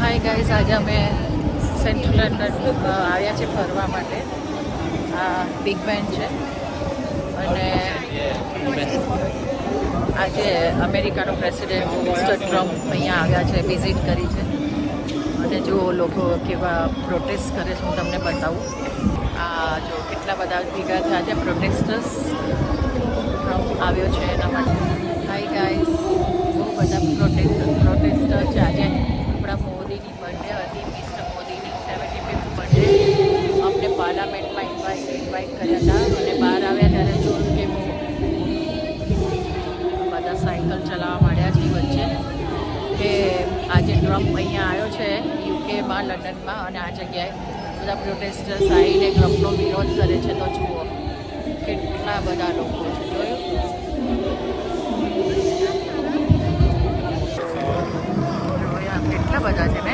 Hi guys આજે અમે central London આવ્યા છે ફરવા માટે. આ બિગ બેન છે. અને આજે અમેરિકાનો પ્રેસિડેન્ટ મિસ્ટર ટ્રમ્પ અહીંયા આવ્યા છે વિઝિટ કરી છે. અને જો લોકો કેવા પ્રોટેસ્ટ કરે છે, હું તમને બતાવું. આ જો કેટલા બધા ભેગા થયા છે પ્રોટેસ્ટર્સ ટ્રમ્પ આવ્યો છે એના માટે. હાય ગાઈઝ બહુ બધા પ્રોટેસ્ટ મોદીની બર્થડે હતી, મિસ્ટર મોદીની સેવન્ટી ફિફ્થ બર્થડે. અમને પાર્લામેન્ટમાં ઇન્વાઇટ ઇન્વાઇટ કર્યા હતા અને બહાર આવ્યા ત્યારે જોયું કે બધા સાયકલ ચલાવવા માંડ્યા છે વચ્ચે, કે આજે ટ્રમ્પ અહીંયા આવ્યો છે યુકેમાં લંડનમાં, અને આ જગ્યાએ બધા પ્રોટેસ્ટર્સ આવીને ટ્રમ્પનો વિરોધ કરે છે. તો જુઓ, કેટલા બધા લોકો છે, જોયું? કેટલા બધા છે?